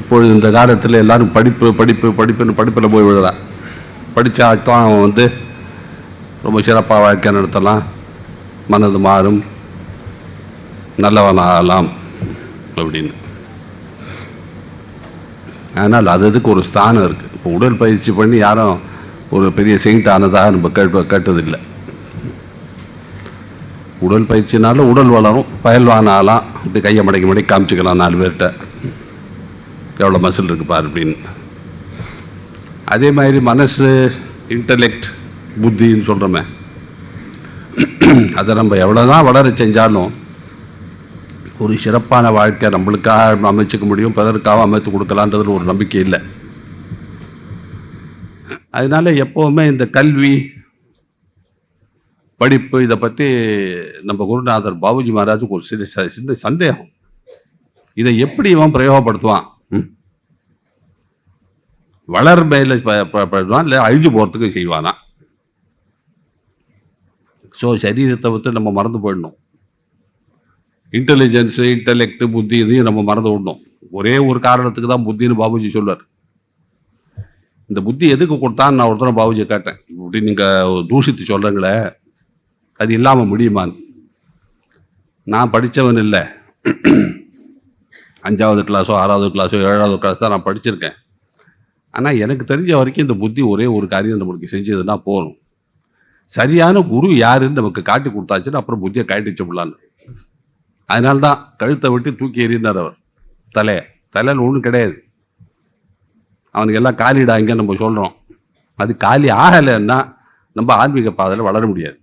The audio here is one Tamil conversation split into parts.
இப்பொழுது இந்த காலத்தில் எல்லாரும் படிப்பு படிப்பு படிப்புன்னு படிப்பில் போய் விழுறான் படித்தா அவன் வந்து ரொம்ப சிறப்பாக வாழ்க்கை நடத்தலாம். மனது மாறும். நல்லவன் ஆகலாம் அப்படின்னு. ஆனால் அது அதுக்கு ஒரு ஸ்தானம் இருக்குது இப்போ உடற்பயிற்சி பண்ணி யாரும் ஒரு பெரிய செயின்ட் ஆனதாக நம்ம கேட்ப கேட்டதில்லை. உடல் பயிற்சினால உடல் வளரும். பயல்வான் ஆகலாம் இப்படி கையை மடக்கி மடக்கி காமிச்சிக்கலாம் நாலு பேர்கிட்ட. எவ்வளோ மசில் இருக்கு பாரு அப்படின்னு. அதே மாதிரி மனசு இன்டலெக்ட் புத்தின்னு சொல்கிறோமே அதை நம்ம எவ்வளோதான் வளர செஞ்சாலும் ஒரு சிறப்பான வாழ்க்கை நம்மளுக்காக அமைச்சிக்க முடியும் பிறருக்காக அமைத்து கொடுக்கலான்றதுல ஒரு நம்பிக்கை இல்லை. அதனால எப்போவுமே இந்த கல்வி படிப்பு இதை பற்றி நம்ம குருநாதர் பாபுஜி மகாராஜுக்கு ஒரு சிறு சின்ன சந்தேகம். இதை எப்படி இவன் பிரயோகப்படுத்துவான்? ம்? வளர்மையில் ப- படுவான் இல்லை அழிஞ்சு போகிறதுக்கு செய்வானா? ஸோ சரீரத்தை விட்டு நம்ம மறந்து போயிடணும். இன்டெலிஜென்ஸு இன்டெலெக்ட் புத்தி இதையும் நம்ம மறந்து விடணும். ஒரே ஒரு காரணத்துக்கு தான் புத்தின்னு பாபுஜி சொல்வார். இந்த புத்தி எதுக்கு கொடுத்தான்னு நான் ஒருத்தரம் பாபுஜி கேட்டேன். இப்படி நீங்கள் தூஷித்து சொல்கிறீங்களே அது இல்லாமல் முடியுமான்னு. நான் படித்தவன் இல்லை. அஞ்சாவது கிளாஸோ ஆறாவது கிளாஸோ ஏழாவது கிளாஸ் தான் நான் படிச்சிருக்கேன். ஆனால் எனக்கு தெரிஞ்ச வரைக்கும் இந்த புத்தி ஒரே ஒரு காரியம் நம்மளுக்கு செஞ்சதுன்னா போதும். சரியான குரு யாருன்னு நமக்கு காட்டி கொடுத்தாச்சுன்னா அப்புறம் புத்தியை காட்டிச்சு விடலான்னு அதனால தான் கழுத்தை விட்டு தூக்கி எறிந்தார் அவர். தலை. தலையில் ஒன்றும் கிடையாது. அவனுக்கு எல்லாம் காலிடாங்க நம்ம சொல்கிறோம் அது காலி ஆகலைன்னா நம்ம ஆன்மீக பாதையில் வளர முடியாது.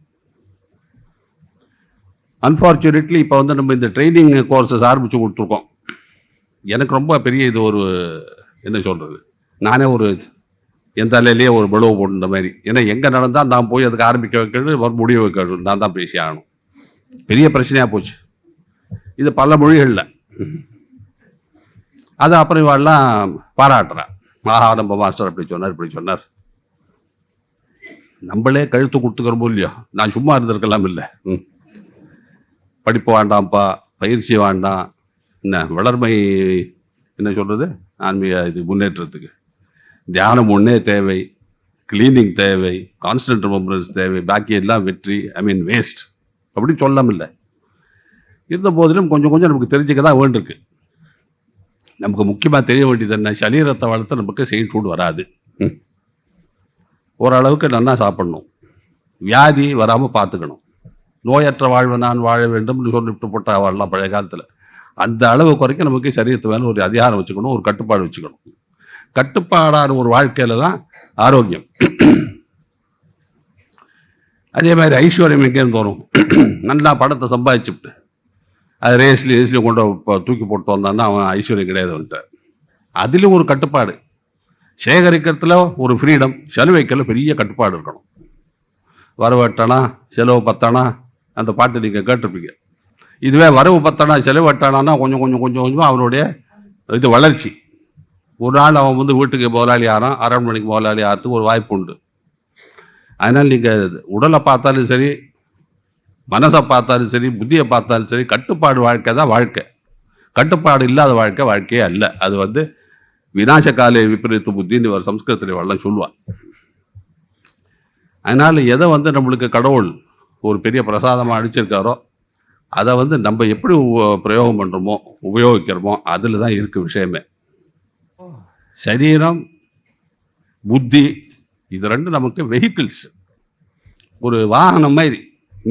அன்ஃபார்ச்சுனேட்லி இப்போ வந்து நம்ம இந்த ட்ரைனிங் கோர்சஸ் ஆரம்பித்து கொடுத்துருக்கோம். எனக்கு ரொம்ப பெரிய இது ஒரு என்ன சொல்கிறது நானே ஒரு என் தலையிலேயே ஒரு பலுவை போட்டுன்ற மாதிரி. ஏன்னா எங்கே நடந்தால் நான் போய் அதுக்கு ஆரம்பிக்க வைக்கிறது ஒரு முடிவு வைக்கணும் நான் தான் பேசி ஆகணும். பெரிய பிரச்சனையாக போச்சு. இது பல மொழிகளில். அது அப்புறம் இவாள்லாம் பாராட்டுறேன் மகாரம்ப நம்ம மாஸ்டர் அப்படி சொன்னார் இப்படி சொன்னார். நம்மளே கழுத்து கொடுத்துக்கிறோமோ இல்லையோ? நான் சும்மா இருந்திருக்கலாம் இல்லை. ம். படிப்பு வேண்டாம்ப்பா பயிற்சி வேண்டாம். என்ன வளர்மை என்ன சொல்கிறது ஆன்மீக இது முன்னேற்றத்துக்கு. தியானம் ஒன்றே தேவை கிளீனிங் தேவை கான்ஸ்டன்ட் ரிமம்பரன்ஸ் தேவை பாக்கி எல்லாம் வெற்றி ஐ மீன் வேஸ்ட் அப்படி சொல்லாமில்லை இருந்த போதிலும் கொஞ்சம் கொஞ்சம் நமக்கு தெரிஞ்சுக்க தான் வேண்டியிருக்கு. நமக்கு முக்கியமாக தெரிய வேண்டியது என்ன? சரீரத்தை வளர்த்து நமக்கு செயின் ஃபுட் வராது. ஓரளவுக்கு நல்லா சாப்பிடணும். வியாதி வராமல் பார்த்துக்கணும். நோயற்ற வாழ்வு நான் வாழ வேண்டும்னு சொல்லிட்டு போட்டால் வாழலாம் பழைய காலத்தில். அந்த அளவு குறைக்க நமக்கு சரீரத்து மேலே ஒரு அதிகாரம் வச்சுக்கணும் ஒரு கட்டுப்பாடு வச்சுக்கணும். கட்டுப்பாடான ஒரு வாழ்க்கையில தான் ஆரோக்கியம். அதே மாதிரி ஐஸ்வர்யம் எங்கேருந்து வரும் நல்லா பணத்தை சம்பாதிச்சுட்டு அது ரேஸ்லி ரேஸ்லி கொண்டு தூக்கி போட்டு வந்தான்னா அவன் ஐஸ்வர்யம் கிடையாது வந்துட்டார் அதிலும் ஒரு கட்டுப்பாடு. சேகரிக்கிறதுல ஒரு ஃப்ரீடம் செலவைக்கல பெரிய கட்டுப்பாடு இருக்கணும். வரவட்டானா செலவு பத்தானா அந்த பாட்டு நீங்கள் கேட்டிருப்பீங்க. இதுவே வரவு பத்தானா செலவு எட்டானா கொஞ்சம் கொஞ்சம் கொஞ்சம் கொஞ்சமாக அவனுடைய இது வளர்ச்சி. ஒரு நாள் அவன் வந்து வீட்டுக்கு முதலாளி ஆறான் அரண்மனைக்கு முதலாளி ஆகிறதுக்கு ஒரு வாய்ப்பு உண்டு. அதனால் நீங்கள் உடலை பார்த்தாலும் சரி மனசை பார்த்தாலும் சரி புத்தியை பார்த்தாலும் சரி கட்டுப்பாடு வாழ்க்கை தான் வாழ்க்கை. கட்டுப்பாடு இல்லாத வாழ்க்கை வாழ்க்கையே அல்ல. அது வந்து விநாசகால விபரீத புத்தின்னு ஒரு சம்ஸ்கிருதத்தில் வரலாம் சொல்லுவான் அதனால் எதை வந்து நம்மளுக்கு கடவுள் ஒரு பெரிய பிரசாதமாக அடிச்சிருக்காரோ அதை வந்து நம்ம எப்படி பிரயோகம் பண்ணுறோமோ உபயோகிக்கிறோமோ அதில் தான் இருக்கு விஷயமே. சரீரம் புத்தி இது ரெண்டும் நமக்கு வெஹிக்கிள்ஸ் ஒரு வாகனம் மாதிரி.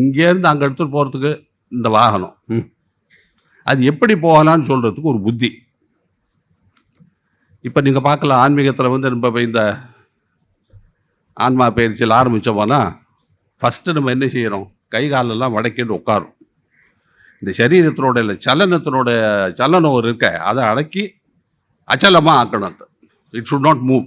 இங்கேருந்து அங்கே எடுத்துட்டு போகிறதுக்கு இந்த வாகனம். அது எப்படி போகலான்னு சொல்கிறதுக்கு ஒரு புத்தி. இப்போ நீங்கள் பார்க்கலாம் ஆன்மீகத்தில் வந்து நம்ம இப்ப இந்த ஆன்மா பயிற்சியில் ஆரம்பித்தோம்னா ஃபஸ்ட்டு நம்ம என்ன செய்கிறோம் கை காலெல்லாம் வடக்கிட்டு உட்காரும். இந்த சரீரத்தினோட இல்லை சலனத்தினோட சலனம் ஒரு இருக்க அதை அடக்கி அச்சலமாக ஆக்கணும் இட் should நாட் மூவ்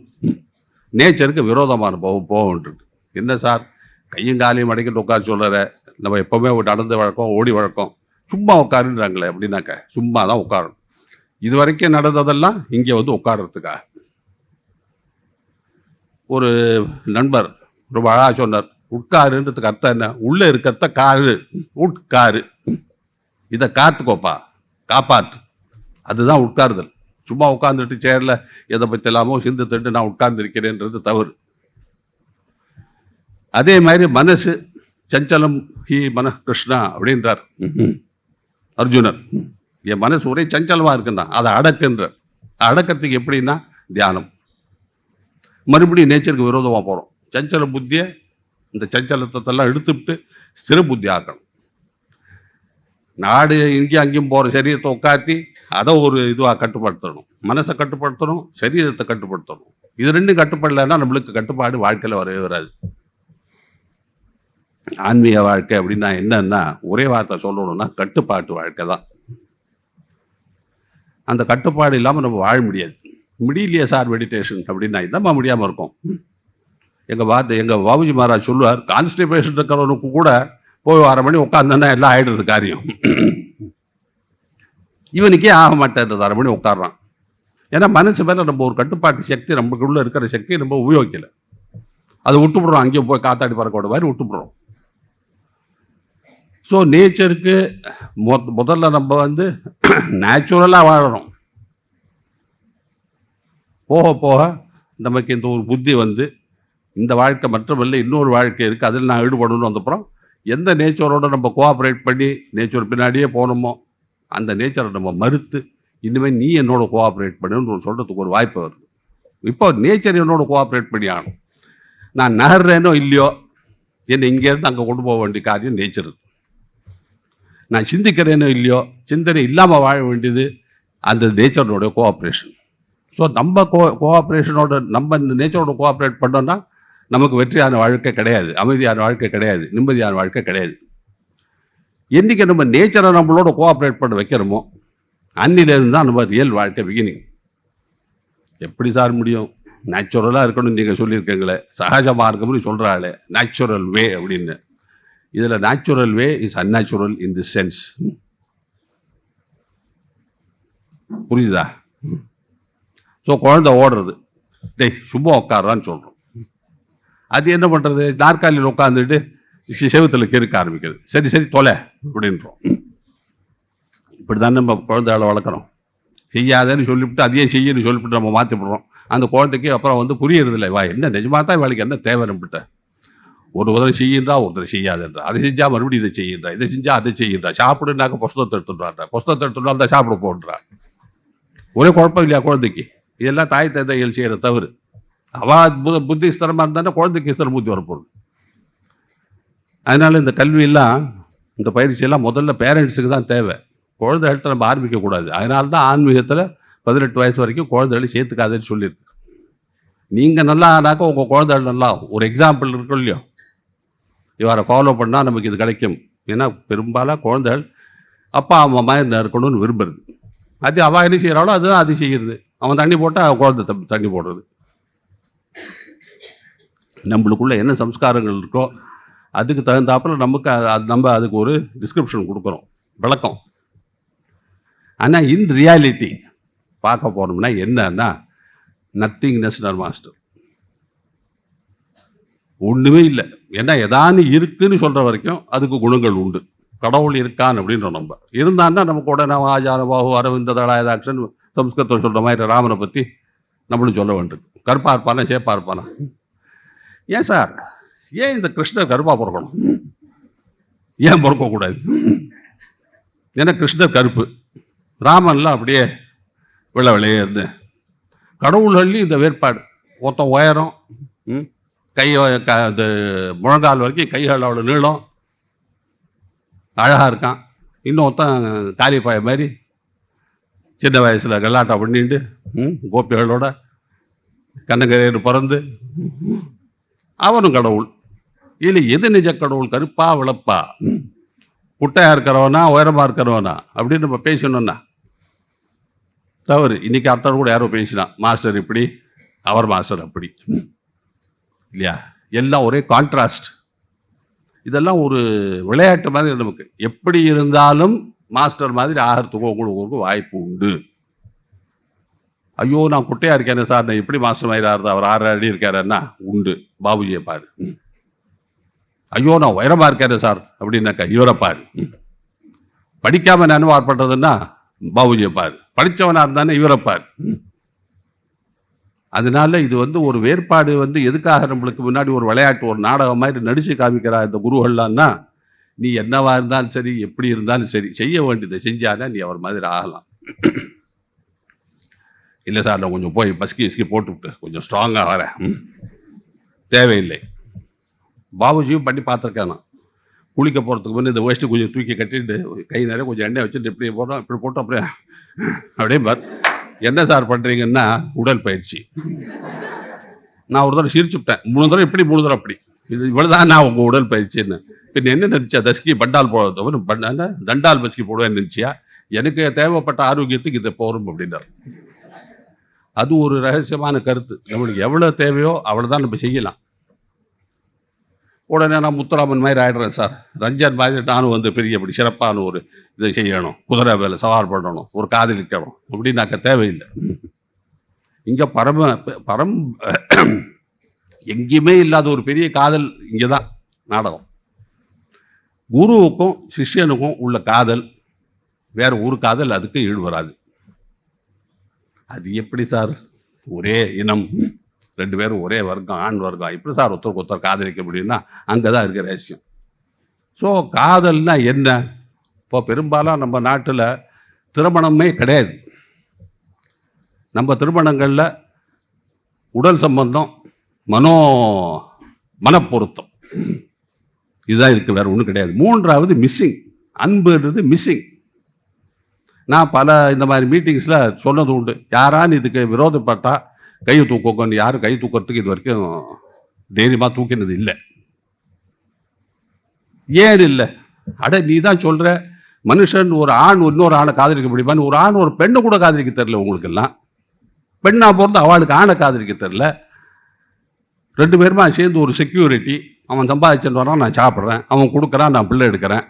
நேச்சருக்கு விரோதமான போக போகன்றது என்ன சார்? கையும் காலையும் மடக்கிட்டு உட்கார சொல்லுற நம்ம எப்போவுமே நடந்த வழக்கம் ஓடி வழக்கம். சும்மா உட்காருன்றாங்களே அப்படின்னாக்க சும்மா தான் உட்காரணும். இது வரைக்கும் நடந்ததெல்லாம் இங்கே வந்து உட்கார்றதுக்காக ஒரு நண்பர் ரொம்ப அழகா சொன்னார். உட்காருன்றதுக்கு அர்த்தம் என்ன? உள்ள இருக்கிறத காரு. உட்காரு. இதை காத்துக்கோப்பா காப்பாத்து. அதுதான் உட்காருதல். சும்மா உட்காந்துட்டு சேர்ல எதை பத்தி எல்லாமோ சிந்தித்துட்டு நான் உட்கார்ந்து இருக்கிறேன்றது தவறு. அதே மாதிரி மனசு சஞ்சலம் ஹி மன கிருஷ்ணா அப்படின்றார். அர்ஜுனர் என் மனசு ஒரே சஞ்சலமா இருக்குன்னா அதை அடக்குன்ற அடக்கத்துக்கு எப்படின்னா தியானம். மறுபடியும் நேச்சருக்கு விரோதமா போறோம். சஞ்சல புத்தியை இந்த சஞ்சலத்தை எல்லாம் எடுத்துவிட்டு ஸ்திர புத்தி ஆக்கணும் நாடு இங்கேயும் அங்கேயும் போற சரீரத்தை உட்காத்தி அதை ஒரு இதுவா கட்டுப்படுத்தணும். மனசை கட்டுப்படுத்தணும் சரீரத்தை கட்டுப்படுத்தணும். இது ரெண்டும் கட்டுப்படலைன்னா நம்மளுக்கு கட்டுப்பாடு வாழ்க்கையில வரவே வராது. ஆன்மீக வாழ்க்கை அப்படின்னா என்னன்னா ஒரே வார்த்தை சொல்லணும்னா கட்டுப்பாட்டு வாழ்க்கை தான். அந்த கட்டுப்பாடு இல்லாம நம்ம வாழ முடியாது. முடியலையே சார் மெடிடேஷன் அப்படின்னா என்னம்மா முடியாம இருக்கும்? எங்க வார்த்தை எங்க பாபுஜி மகாராஜ் சொல்லுவார் கான்ஸ்டிபேஷன் இருக்கிறவனுக்கு கூட போய் அரை மணி உட்காந்தோன்னா எல்லாம் ஆயிடுறது காரியம். இவனுக்கே ஆக மாட்டேன் அரை மணி உட்காடுறான் ஏன்னா மனசு மேலே நம்ம ஒரு கட்டுப்பாட்டு சக்தி நமக்குள்ள இருக்கிற சக்தியை நம்ம உபயோகிக்கல. அதை விட்டுப்படுறோம். அங்கேயும் போய் காத்தாடி பறக்கோட மாதிரி விட்டுப்படுறோம். ஸோ நேச்சருக்கு முதல்ல நம்ம வந்து நேச்சுரலாக வாழறோம். போக போக நமக்கு இந்த ஒரு புத்தி வந்து இந்த வாழ்க்கை மற்றமல்ல இன்னொரு வாழ்க்கை இருக்குது அதில் நான் ஈடுபடணும் வந்தப்புறம் எந்த நேச்சரோட நம்ம கோஆப்ரேட் பண்ணி நேச்சர் பின்னாடியே போனோமோ அந்த நேச்சரை நம்ம மறுத்து இனிமேல் நீ என்னோட கோஆப்ரேட் பண்ணுன்னு சொல்கிறதுக்கு ஒரு வாய்ப்பு வருது. இப்போ நேச்சர் என்னோட கோஆப்ரேட் பண்ணி ஆகணும். நான் நகர்றேனோ இல்லையோ என்னை இங்கேருந்து அங்கே கொண்டு போக வேண்டிய காரியம் நேச்சர் நான் சிந்திக்கிறேனோ இல்லையோ சிந்தனை இல்லாமல் வாழ வேண்டியது அந்த நேச்சரோட கோஆப்ரேஷன் ஸோ நம்ம கோ கோஆப்ரேஷனோட நம்ம இந்த நேச்சரோட கோஆப்ரேட் பண்ணோன்னா நமக்கு வெற்றியான வாழ்க்கை கிடையாது அமைதியான வாழ்க்கை கிடையாது நிம்மதியான வாழ்க்கை கிடையாது. என்னைக்கு நம்ம நேச்சரை நம்மளோட கோஆப்ரேட் பண்ண வைக்கிறோமோ அன்னிலேருந்து தான் நம்ம ரியல் வாழ்க்கை பிகினிங் எப்படி சார் முடியும்? நேச்சுரலாக இருக்கணும்னு நீங்கள் சொல்லியிருக்கீங்களே சகஜமாக இருக்கணும்னு சொல்கிறாளே நேச்சுரல் வே அப்படின்னு. இதில் natural way is unnatural in the sense புரியுதா? ஸோ குழந்தை ஓடுறது. டேய் சும்மா உட்காரான்னு சொல்கிறோம் அது என்ன பண்ணுறது நாற்காலியில் உட்காந்துட்டு செவத்தில் கெருக்க ஆரம்பிக்கிறது சரி சரி தொலை அப்படின்றோம். இப்படி தான் நம்ம குழந்தைகளை வளர்க்குறோம். செய்யாதேன்னு சொல்லிவிட்டு அதையே செய்யன்னு சொல்லிவிட்டு நம்ம மாற்றிவிடுறோம் அந்த குழந்தைக்கு அப்புறம் வந்து புரியறதில்லை. வா என்ன நிஜமாக தான் வேலைக்கு என்ன தேவை நம்மகிட்ட? ஒரு உதவி செய்யுன்றா ஒருத்தர் செய்யாதுன்றா. அதை செஞ்சால் மறுபடியும் இதை செய்யுன்றா இதை செஞ்சால் அதை செய்யுன்றா சாப்பிடுனாக்க புஸ்தகத்தை எடுத்துடுறான்றா. புஸ்தகத்தை எடுத்துட்டு வந்தா சாப்பிட போன்றா. ஒரே குழப்பம் இல்லையா குழந்தைக்கு? இதெல்லாம் தாய் தந்தைகள் செய்கிற தவறு. அவ பு- புத்தி ஸ்தரமாக இருந்தானே குழந்தைக்கு ஸ்திர புத்தி வரப்போகுது? அதனால் இந்த கல்வியெல்லாம் இந்த பயிற்சியெல்லாம் முதல்ல பேரண்ட்ஸுக்கு தான் தேவை. குழந்தைகள்கிட்ட நம்ம ஆரம்பிக்கக்கூடாது அதனால தான் ஆன்மீகத்தில் பதினெட்டு வயசு வரைக்கும் குழந்தைகளை சேர்த்துக்காதுன்னு சொல்லியிருக்கு. நீங்கள் நல்லா ஆனாக்கா உங்கள் குழந்தைகள் நல்லா ஒரு எக்ஸாம்பிள் இருக்கும் இல்லையோ? இவரை ஃபாலோ பண்ணால் நமக்கு இது கிடைக்கும். ஏன்னா பெரும்பாலும் குழந்தைகள் அப்பா அம்மா மாதிரி இருக்கணும்னு விரும்புறது. அது அவள் என்ன செய்கிறாளோ அதுதான் அது செய்கிறது அவன் தண்ணி போட்டால் குழந்தை தண்ணி போடுறது. நம்மளுக்குள்ள என்ன சம்ஸ்காரங்கள் இருக்கோ அதுக்கு தகுந்தாப்புல நமக்கு அது நம்ம அதுக்கு ஒரு டிஸ்கிரிப்ஷன் கொடுக்குறோம். விளக்கம். ஆனா இன் ரியாலிட்டி பார்க்க போனோம்னா என்னன்னா நத்திங்னஸ் மாஸ்டர் ஒண்ணுமே இல்லை. ஏன்னா எதானு இருக்குன்னு சொல்ற வரைக்கும் அதுக்கு குணங்கள் உண்டு. கடவுள் இருக்கான் அப்படின்றோம் நம்ம. இருந்தான்னா நமக்கு உடனே ஆச்சார பாகு அரவிந்த தடாயதாட்சன் சம்ஸ்கிருதம் சொல்ற மாதிரி ராமனை பத்தி நம்மளும் சொல்ல வேண்டும் கருப்பாக இருப்பானா சேப்பாக இருப்பானா ஏன் சார்? ஏன் இந்த கிருஷ்ணர் கருப்பாக பிறக்கணும்? ஏன் பிறக்கக்கூடாது ஏன்னா கிருஷ்ணர் கருப்பு. ராமன்லாம் அப்படியே வெள்ளை வெள்ளையே இருந்து. கடவுள்கள்லையும் இந்த வேறுபாடு ஒருத்தன் உயரம் ம், கை க இது முழங்கால் வரைக்கும் கைகள் அவ்வளோ நீளம். அழகாக இருக்கான். இன்னொருத்தன் பாய மாதிரி. சின்ன வயசில் கல்லாட்டம் பண்ணிட்டு ம், கோபிகளோட கண்ணங்கரையர் பிறந்து அவனும் கடவுள். இதில் எது நிஜ கடவுள்? கருப்பா விளப்பா? குட்டையாக இருக்கிறவனா உயரமாக இருக்கிறவனா? அப்படின்னு நம்ம பேசணும்னா தவறு. இன்னைக்கு அர்த்தம் கூட யாரோ பேசினா மாஸ்டர் இப்படி அவர் மாஸ்டர் அப்படி. இல்லையா? எல்லாம் ஒரே கான்ட்ராஸ்ட் இதெல்லாம் ஒரு விளையாட்டு மாதிரி நமக்கு. எப்படி இருந்தாலும் மாஸ்டர் மாதிரி ஆகிறதுக்கு உங்களுக்கு வாய்ப்பு உண்டு. ஐயோ நான் குட்டையா இருக்கேனே சார். நான் எப்படி மாஸ்டர் மாதிரி அவர் ஆறு அடி இருக்காருன்னா உண்டு. பாபுஜியை பாரு. ஐயோ நான் உயரமா இருக்கேனே சார். அப்படின்னாக்கா இவரை பாரு. படிக்காம நான் பண்றதுன்னா பாபுஜியை பாரு. படிச்சவனா இருந்தானே இவரை பாரு. அதனால இது வந்து ஒரு வேறுபாடு வந்து எதுக்காக நம்மளுக்கு முன்னாடி ஒரு விளையாட்டு ஒரு நாடகம் மாதிரி நடிச்சு காமிக்கிறா இந்த குருகள்லாம்னா நீ என்னவா இருந்தாலும் சரி எப்படி இருந்தாலும் சரி செய்ய வேண்டியதை செஞ்சாலே நீ அவர் மாதிரி ஆகலாம். இல்லை சார் நான் கொஞ்சம் போய் பஸ்கி இஸ்கி போட்டுவிட்டு கொஞ்சம் ஸ்ட்ராங்காக வரேன். தேவையில்லை. பாபுஜியும் பண்ணி பார்த்துருக்கேன் நான். குளிக்க போகிறதுக்கு முன்னே இந்த வேஸ்ட்டு கொஞ்சம் தூக்கி கட்டிட்டு கை நிறைய கொஞ்சம் எண்ணெய் வச்சுட்டு இப்படி போட்டோம் இப்படி போட்டோம் அப்படியே அப்படியே பார். என்ன சார் பண்ணுறீங்கன்னா உடல் பயிற்சி. நான் ஒரு தடவை சிரிச்சுட்டேன் மூணு தடவை இப்படி மூணு தடவை அப்படி. இது இவ்வளோதான் நான் உங்கள் உடல் பயிற்சின்னு. பின்ன என்ன நினச்சா தஸ்கி பண்டால் போடுறது பண்ண தண்டால் பஸ்கி போடுவேன் நினைச்சியா? எனக்கு தேவைப்பட்ட ஆரோக்கியத்துக்கு இதை போகிறோம் அப்படின்னாரு. அது ஒரு ரகசியமான கருத்து. நம்மளுக்கு எவ்வளோ தேவையோ அவ்வளோதான் நம்ம செய்யலாம். உடனே நான் முத்துராமன் மாதிரி ஆயிடுறேன் சார். ரஞ்சன் மாதிரி நானும் வந்து பெரிய அப்படி சிறப்பான ஒரு இதை செய்யணும். குதிரை வேலை சவால் பண்ணணும். ஒரு காதலிக்கணும் அப்படின்னாக்க தேவையில்லை. இங்கே பரம பரம் எங்கேயுமே இல்லாத ஒரு பெரிய காதல் இங்கதான் நாடகம். குருவுக்கும் சிஷ்யனுக்கும் உள்ள காதல் வேற ஒரு காதல் அதுக்கு ஈடுபடாது. அது எப்படி சார்? ஒரே இனம். ரெண்டு பேரும் ஒரே வர்க்கம் ஆண் வர்க்கம். எப்படி சார் ஒருத்தருக்கு ஒருத்தர் காதலிக்க முடியும்னா அங்கதான் இருக்கிற ரகசியம். ஸோ காதல்னா என்ன? இப்போ பெரும்பாலும் நம்ம நாட்டில் திருமணமே கிடையாது. நம்ம திருமணங்களில் உடல் சம்பந்தம் மனோ மனப்பொருத்தம். இதுதான் இருக்கு வேறு ஒன்றும் கிடையாது. மூன்றாவது மிஸ்ஸிங் அன்புன்றது மிஸ்ஸிங் நான் பல இந்த மாதிரி மீட்டிங்ஸில் சொன்னது உண்டு. யாரான்னு இதுக்கு விரோதப்பட்டா கையை தூக்கோன்னு யாரும் கை தூக்கிறதுக்கு இது வரைக்கும் தைரியமாக தூக்கினது இல்லை. ஏன் இல்லை? அட நீ தான் சொல்கிற மனுஷன் ஒரு ஆண் இன்னொரு ஆணை காதலிக்க முடியுமான்னு ஒரு ஆண் ஒரு பெண்ணை கூட காதலிக்க தெரில உங்களுக்கு எல்லாம் பிறந்து அவளுக்கு ஆணை காதலிக்க தெரில ரெண்டு பேருமா சேர்ந்து ஒரு செக்யூரிட்டி அவன் சம்பாதிச்சுட்டு வரான் நான் சாப்பிட்றேன் அவன் கொடுக்குறான் நான் பிள்ளை எடுக்கிறேன்.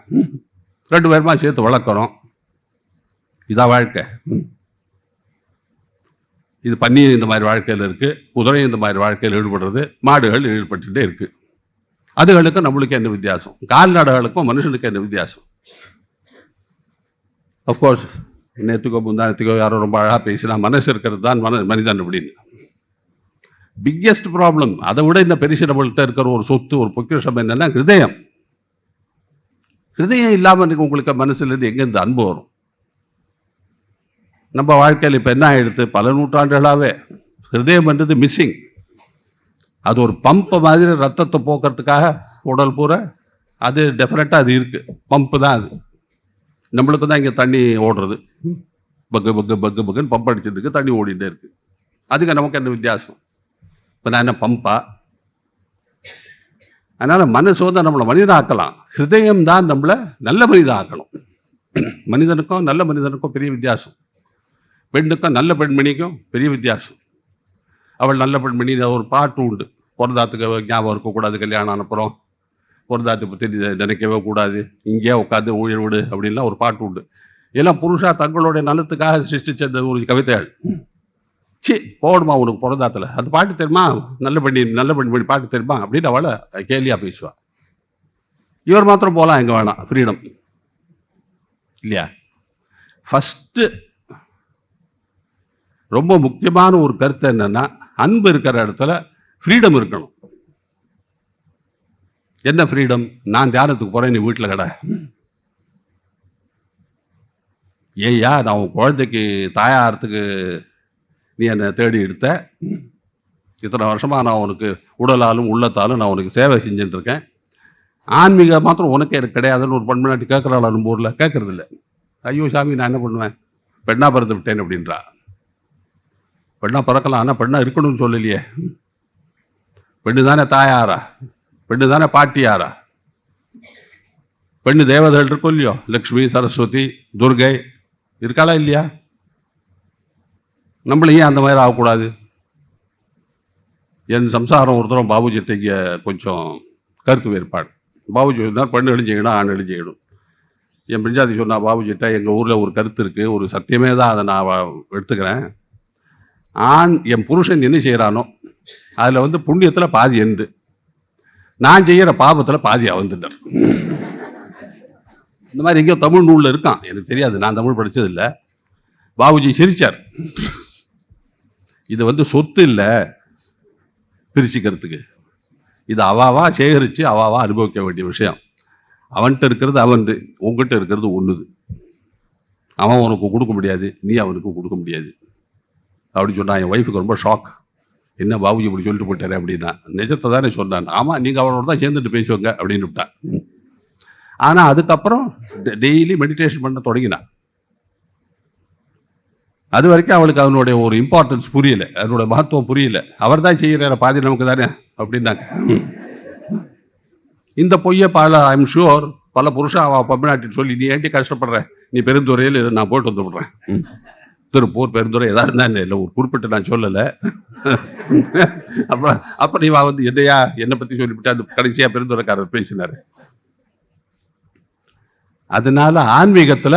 ரெண்டு பேருமா சேர்த்து வளர்க்குறோம். இதான் வாழ்க்கை. இது பன்னீர் இந்த மாதிரி வாழ்க்கையில் இருக்கு குதிரை இந்த மாதிரி வாழ்க்கையில் ஈடுபடுறது மாடுகள் ஈடுபட்டுகிட்டே இருக்கு. அதுகளுக்கும் நம்மளுக்கு என்ன வித்தியாசம்? கால்நடைகளுக்கும் மனுஷனுக்கு என்ன வித்தியாசம்? அஃப்கோர்ஸ் நேற்றுக்கோ முந்தானத்துக்கோ யாரோ ரொம்ப அழகாக பேசினா மனசு இருக்கிறது தான் மன மனிதன் அப்படின்னு. பிக்கெஸ்ட் ப்ராப்ளம் அதை விட இந்த பெரிய நம்மள்கிட்ட இருக்கிற ஒரு சொத்து ஒரு பொக்கிஷம் என்னன்னா ஹிருதயம். ஹிருதயம் இல்லாமல் உங்களுக்கு மனசுல இருந்து அன்பு வரும்? நம்ம வாழ்க்கையில் இப்போ என்ன ஆகிடுது பல நூற்றாண்டுகளாகவே ஹிருதயம்ன்றது மிஸ்ஸிங் அது ஒரு பம்ப் மாதிரி ரத்தத்தை போக்குறதுக்காக உடல் பூரா அது டெஃபினட்டாக அது இருக்குது பம்ப்பு தான் அது. நம்மளுக்கு தான் இங்கே தண்ணி ஓடுறது. பக்கு பக்கு பக்கு பக்குன்னு பம்ப் அடிச்சிட்டு இருக்கு தண்ணி ஓடிட்டே இருக்கு. அதுக்கு நமக்கு என்ன வித்தியாசம்? இப்போ நான் என்ன பம்பா அதனால் மனசு வந்து நம்மளை மனிதனாக்கலாம். ஹிருதயம் தான் நம்மளை நல்ல மனிதன் ஆக்கணும் மனிதனுக்கும் நல்ல மனிதனுக்கும் பெரிய வித்தியாசம். பெண்ணுக்கும் நல்ல பெண்மணிக்கும் பெரிய வித்தியாசம். அவள் நல்ல பெண்மணி ஒரு பாட்டு உண்டு. பிறந்தாத்துக்கு ஞாபகம் இருக்கக்கூடாது கல்யாணம் அனுப்புகிறோம் பிறந்தாத்து பற்றி நினைக்கவே கூடாது. இங்கேயே உட்காந்து ஊழியர் விடு அப்படின்லாம் ஒரு பாட்டு உண்டு. எல்லாம் புருஷா தங்களுடைய நலத்துக்காக சிருஷ்டிச்ச ஒரு கவிதைகள் சி போடுமா உனக்கு பிறந்தாத்துல அந்த பாட்டு தெரியுமா? நல்ல பண்ணி நல்ல பண்ணி பண்ணி பாட்டு தெரியுமா? அப்படின்னு அவளை கேலியாக பேசுவாள் இவர் மாத்திரம் போகலாம் எங்கே வேணாம். ஃப்ரீடம் இல்லையா? ஃபஸ்ட்டு ரொம்ப முக்கியமான ஒரு கருத்து என்னன்னா அன்பு இருக்கிற இடத்துல ஃப்ரீடம் இருக்கணும். என்ன ஃப்ரீடம் நான் தியானத்துக்கு போறேன் நீ வீட்டில் கடை. ஏய்யா நான் உன் குழந்தைக்கு தாயாரத்துக்கு நீ என்னை தேடி எடுத்த. இத்தனை வருஷமாக நான் உனக்கு உடலாலும் உள்ளத்தாலும் நான் உனக்கு சேவை செஞ்சுட்டு இருக்கேன். ஆன்மீக மாத்திரம் உனக்கே எனக்கு கிடையாதுன்னு ஒரு பண்பு கேட்குறாள் நம்ம ஊரில் கேட்கறதில்ல ஐயோ சாமி நான் என்ன பண்ணுவேன்? பெண்ணா பிறந்து விட்டேன் அப்படின்றா. பெண்ணாக பிறக்கலாம் ஆனால் பெண்ணாக இருக்கணும்னு சொல்லலையே. பெண்ணு தானே தாயாரா? பெண்ணு தானே பாட்டியாரா? பெண்ணு தேவதைகள் இருக்கும் இல்லையோ? லக்ஷ்மி சரஸ்வதி துர்கை இருக்காளா இல்லையா? நம்மள ஏன் அந்த மாதிரி ஆகக்கூடாது? என் சம்சாரம் ஒருத்தரம் பாபுஜிட்ட இங்கே கொஞ்சம் கருத்து வேறுபாடு. பாபுஜி சொன்னார் பெண்ணு எழுஞ்சிக்கணும் ஆண் எழுஞ்சிக்கணும் என் பிரிஞ்சாதி சொன்னா பாபுஜிட்ட எங்கள் ஊரில் ஒரு கருத்து இருக்குது ஒரு சத்தியமே தான் அதை நான் எடுத்துக்கிறேன். ஆண் என் புருஷன் என்ன செய்கிறானோ அதில் வந்து புண்ணியத்தில் பாதி எந்து நான் செய்கிற பாபத்தில் பாதி அவந்துட்டார். இந்த மாதிரி எங்கேயோ தமிழ் நூலில் இருக்கான். எனக்கு தெரியாது நான் தமிழ் படித்ததில்லை பாபுஜி சிரிச்சார். இது வந்து சொத்து இல்லை பிரிச்சுக்கிறதுக்கு. இது அவாவா சேகரித்து அவாவா அனுபவிக்க வேண்டிய விஷயம். அவன்கிட்ட இருக்கிறது அவன்து உங்ககிட்ட இருக்கிறது ஒன்றுது அவன் உனக்கு கொடுக்க முடியாது நீ அவனுக்கு கொடுக்க முடியாது. அப்படின்னு சொன்னா என் ஒய்ஃபுக்கு ரொம்ப ஷாக் என்ன பாபுஜி இப்படி சொல்லிட்டு போயிட்டாரு? அப்படின்னா நிஜத்தை தானே சொன்னான். ஆமா நீங்க அவனோட தான் சேர்ந்துட்டு பேசுவாங்க அப்படின்னு விட்டான் ஆனா அதுக்கப்புறம் டெய்லி மெடிடேஷன் பண்ண தொடங்கினான் அது வரைக்கும் அவளுக்கு அவனுடைய ஒரு இம்பார்ட்டன்ஸ் புரியல. அதனுடைய மகத்துவம் புரியல. அவர் தான் செய்கிறார பாதி நமக்கு தானே அப்படின்னாங்க. இந்த பொய்யை பல ஐம் ஷுவர் பல புருஷன் அவ பம்பிநாட்டின்னு சொல்லி நீ ஏன்டி கஷ்டப்படுற? நீ பெருந்துறையில் நான் போயிட்டு வந்து விடுறேன். திருப்பூர் பெருந்துறை எதா இருந்தா இல்லை ஒரு குறிப்பிட்ட நான் சொல்லலை. அப்புறம் அப்ப நீ வா வந்து என்னையா என்னை பத்தி சொல்லிவிட்டு அந்த கடைசியா பெருந்துறைக்காரர் பேசினாரு. அதனால ஆன்மீகத்துல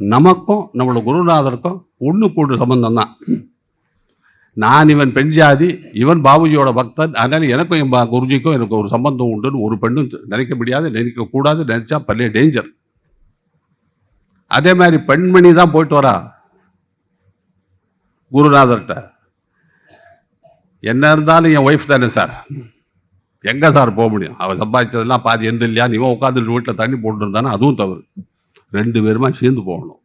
நமக்கும் நம்மளோட குருநாதருக்கும் ஒண்ணு கூடு சம்பந்தம் தான் நான் இவன் பெண் ஜாதி இவன் பாபுஜியோட பக்தன் அதனால எனக்கும் என் பா- குருஜிக்கும் எனக்கு ஒரு சம்பந்தம் உண்டுன்னு ஒரு பெண்ணும் நினைக்க முடியாது நினைக்க கூடாது நினைச்சா பல்லே டேஞ்சர் அதே மாதிரி பெண்மணி தான் போயிட்டு வரா. குருநாதர்கிட்ட. என்ன இருந்தாலும் என் ஒய்ஃப் தானே சார் எங்க சார் போக முடியும்? அவர் சம்பாதிச்சதெல்லாம் பாதி எந்த இல்லையா? இவன் உட்காந்துட்டு வீட்டில் தண்ணி போட்டுருந்தானே? அதுவும் தவறு. ரெண்டு பேருமா சேர்ந்து போகணும்.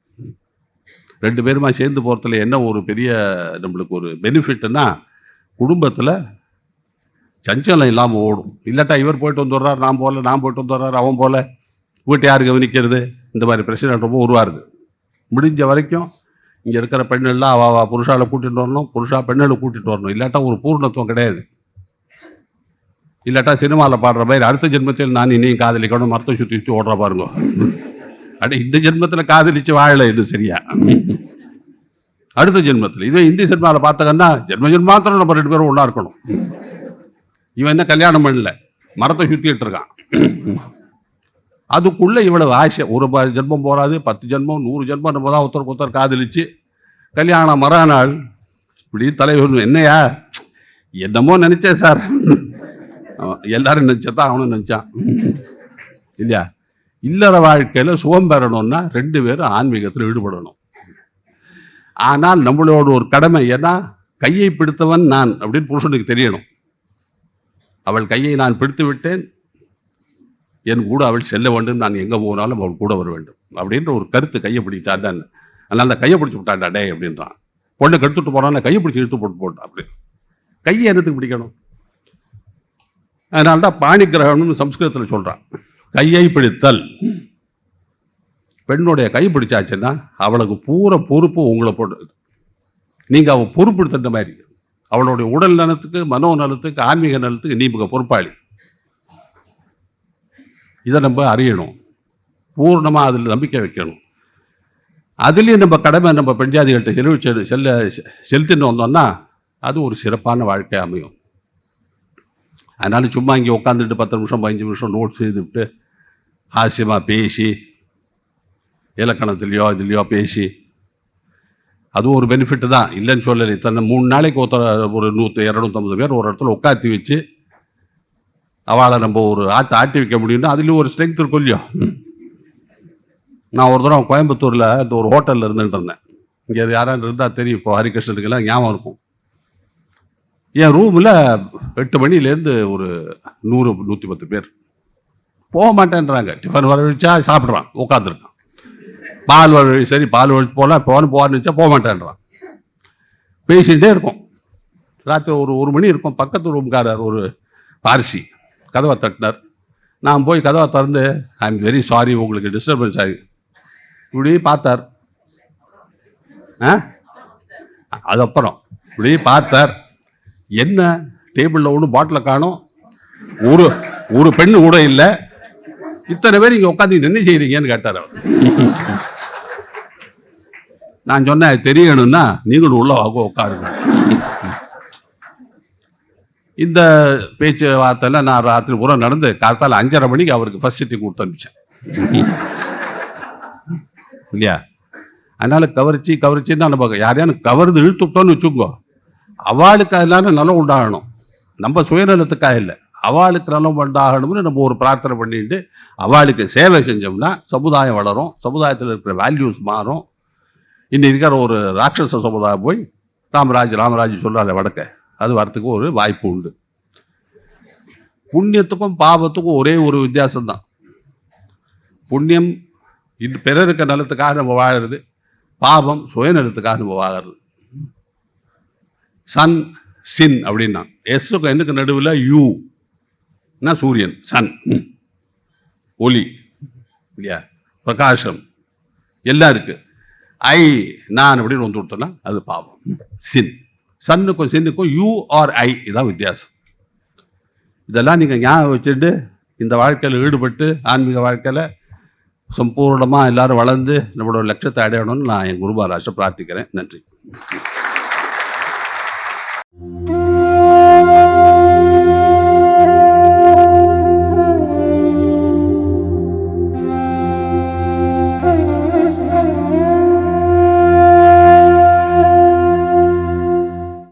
ரெண்டு பேருமா சேர்ந்து போகிறதுல என்ன ஒரு பெரிய நம்மளுக்கு ஒரு பெனிஃபிட்னா குடும்பத்தில் சஞ்சலம் இல்லாமல் ஓடும். இல்லாட்டா இவர் போயிட்டு வந்துடுறாரு நான் போகல நான் போயிட்டு வந்துடுறாரு அவன் போல. வீட்டை யார் கவனிக்கிறது? இந்த மாதிரி பிரச்சனை ரொம்ப உருவாருது முடிஞ்ச வரைக்கும் இங்கே இருக்கிற பெண்ணெல்லாம் அவ அவ புருஷால கூட்டிட்டு வரணும் புருஷா பெண்களை கூட்டிட்டு வரணும். இல்லாட்டா ஒரு பூர்ணத்துவம் கிடையாது. இல்லாட்டா சினிமாவில் பாடுற மாதிரி அடுத்த ஜென்மத்தில் நான் இனியும் காதலிக்கணும் மரத்தை சுற்றி சுற்றி ஓடுற பாருங்க. அட இந்த ஜென்மத்தில் காதலிச்சு வாழலை இது சரியா? அடுத்த ஜென்மத்தில். இதே இந்தி சினிமாவில் பார்த்தங்கன்னா ஜென்ம ஜென்மாத்திரம் நம்ம ரெண்டு பேரும் ஒன்றா இருக்கணும். இவன் என்ன கல்யாணம் பண்ணல மரத்தை சுத்திட்டு இருக்கான். அதுக்குள்ளே இவ்வளவு ஆசை. ஒரு ஜென்மம் போகாது பத்து ஜென்மம் நூறு ஜென்மம் நம்ம தான் ஒருத்தருக்கு ஒருத்தர் காதலிச்சு. கல்யாணம் மறுநாள் இப்படி தலைவர் என்னையா? என்னமோ நினச்சேன் சார். எல்லாரும் நினச்சதான் அவனும் நினச்சான். இல்லையா? இல்லற வாழ்க்கையில் சுகம் பெறணும்னா ரெண்டு பேரும் ஆன்மீகத்தில் ஈடுபடணும். ஆனால் நம்மளோட ஒரு கடமை ஏன்னா கையை பிடித்தவன் நான் அப்படின்னு புருஷனுக்கு தெரியணும். அவள் கையை நான் பிடித்து விட்டேன் என் கூட அவள் செல்ல வேண்டும் நான் எங்க போனாலும் அவள் கூட வர வேண்டும் அப்படின்ற ஒரு கருத்து கையை பிடிச்சாண்டான் அதனால் அந்த கையை பிடிச்சு விட்டாண்டா டே அப்படின்றான். பொண்ணை கெடுத்துட்டு போறான் கையை பிடிச்சி இழுத்து போட்டு போட்டான் அப்படி. கையை என்னத்துக்கு பிடிக்கணும்? அதனால தான் பாணி கிரகணம்னு சம்ஸ்கிருதத்தில் சொல்றான். கையை பிடித்தல். பெண்ணுடைய கை பிடிச்சாச்சுன்னா அவளுக்கு பூரா பொறுப்பு உங்களை போட்டு நீங்க அவ பொறுப்படுத்துற மாதிரி. அவளுடைய உடல் நலத்துக்கு மனோ நலத்துக்கு ஆன்மீக நலத்துக்கு நீ மிக பொறுப்பாளி. இதை நம்ம அறியணும். பூர்ணமாக அதில் நம்பிக்கை வைக்கணும். அதுலேயும் நம்ம கடமை நம்ம பெண்ஜாதிகள்கிட்ட செலவு செல்ல செலுத்தின்னு வந்தோம்னா அது ஒரு சிறப்பான வாழ்க்கை அமையும். அதனால சும்மா இங்கே உட்காந்துட்டு பத்து நிமிஷம் பதினஞ்சு நிமிஷம் நோட்ஸ் எழுதிவிட்டு ஹாஸ்யமாக பேசி இலக்கணத்துலேயோ இதுலையோ பேசி அதுவும் ஒரு பெனிஃபிட் தான். இல்லைன்னு சொல்லலை. இத்தனை மூணு நாளைக்கு ஒருத்தர் ஒரு நூற்றி இரநூத்தம்பது பேர் ஒரு இடத்துல உட்காத்தி வச்சு அவளை நம்ம ஒரு ஆட்டை ஆட்டி வைக்க முடியும்னா அதுலேயும் ஒரு ஸ்ட்ரென்த் இருக்கும் இல்லையோ? நான் ஒரு தடவை கோயம்புத்தூரில் இந்த ஒரு ஹோட்டலில் இருந்துட்டு இருந்தேன். இங்கே யாராவது இருந்தால் தெரியும். இப்போ ஹரிகிருஷ்ணனுக்கெல்லாம் ஞாபகம் இருக்கும். என் ரூமில் எட்டு மணிலேருந்து ஒரு நூறு நூற்றி பத்து பேர். போக மாட்டேன்றாங்க. டிஃபன் வரவழிச்சா சாப்பிட்றான். உட்காந்துருக்கான் பால் வழி சரி பால் வழிச்சு போகலாம் போகணும் போகான்னு வச்சா போக மாட்டேன்றான். பேசிகிட்டே இருக்கும் ராத்திரி ஒரு ஒரு மணி இருக்கும். பக்கத்து ரூம்காரர் ஒரு பார்சி. கதவை தட்டினார். நான் போய் கதவை திறந்து ஐ எம் வெரி சாரி உங்களுக்கு டிஸ்டர்பன்ஸ் ஆகி இப்படி பார்த்தார். ஆ? அது அப்புறம் இப்படி பார்த்தார். என்ன? டேபிளில் ஒன்றும் பாட்டில் காணும். ஒரு ஒரு பெண்ணு கூட இல்லை. இத்தனை பேர் இங்கே உட்காந்து என்ன செய்கிறீங்கன்னு கேட்டார் அவர். நான் சொன்னேன் "அது தெரியணும்னா நீங்களும் உள்ள வாங்க உட்காருங்க. இந்த பேச்சு நான் ராத்திரி பூரா நடந்து காத்தால அஞ்சரை மணிக்கு அவருக்கு ஃபர்ஸ்ட் சிட்டிங் கொடுத்து அனுப்பிச்சேன். இல்லையா? அதனால கவர்ச்சி கவர்ச்சின்னு நம்ம யாரையானு கவர்ந்து இழுத்து விட்டோம்னு வச்சுக்கோ. அவளுக்கு அதனால நலம் உண்டாகணும். நம்ம சுயநலத்துக்காக இல்லை. அவளுக்கு நலம் உண்டாகணும்னு நம்ம ஒரு பிரார்த்தனை பண்ணிட்டு அவளுக்கு சேவை செஞ்சோம்னா சமுதாயம் வளரும். சமுதாயத்தில் இருக்கிற வேல்யூஸ் மாறும். இன்னைக்கு இருக்கிற ஒரு ராட்சச சமுதாயம் போய் ராமராஜ் ராமராஜ் சொல்றாரு வடக்க. அது வரத்துக்கு ஒரு வாய்ப்பு உண்டு. புண்ணியத்துக்கும் பாவத்துக்கும் ஒரே ஒரு வித்தியாசம்தான். புண்ணியம் இது பிறருக்கு நலத்துக்காக நம்ம வாழறது பாவம் சுயநலத்துக்காக நம்ம வாழறது. சன் சின் அப்படின்னா எஸ்ஸுக்கு என்னுக்கு நடுவில் யூ சூரியன் சன் ஒலி ஒளி இல்லையா? பிரகாசம் எல்லாம் இருக்கு. ஐ நான் அப்படின்னு வந்து கொடுத்தோன்னா அது பாவம். சின். சன்னுக்கும் சின்னுக்கும் யூ ஆர் ஐ இதான் வித்தியாசம். இதெல்லாம் நீங்கள் ஞாபகம் வச்சுட்டு இந்த வாழ்க்கையில் ஈடுபட்டு ஆன்மீக வாழ்க்கையில் சம்பூர்ணமாக எல்லாரும் வளர்ந்து நம்மளோட லட்சத்தை அடையணும்னு நான் என் குருபாராச பிரார்த்திக்கிறேன். நன்றி.